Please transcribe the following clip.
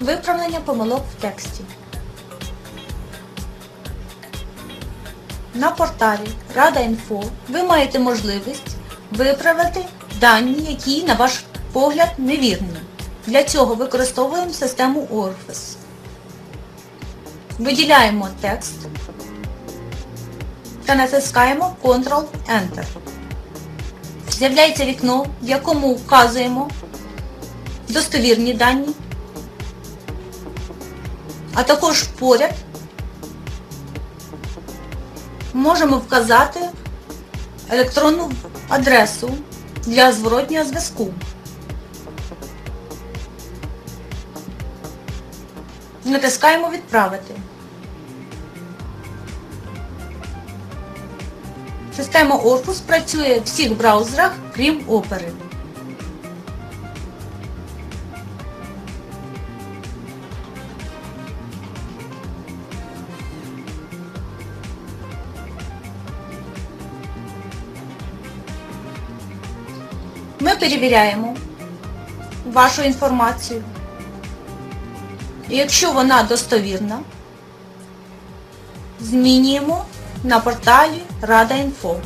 Виправлення помилок в тексті. На порталі Рада.Інфо ви маєте можливість виправити дані, які, на ваш погляд, невірні. Для цього використовуємо систему Orfis. Виділяємо текст та натискаємо Ctrl-Enter. З'являється вікно, в якому вказуємо достовірні дані, а також поряд можемо вказати електронну адресу для зворотнього зв'язку. Натискаємо Відправити. Система Orpus працює в всіх браузерах, крім Opera. Ми перевіряємо вашу інформацію. І якщо вона достовірна, змінюємо на порталі Рада.Інфо.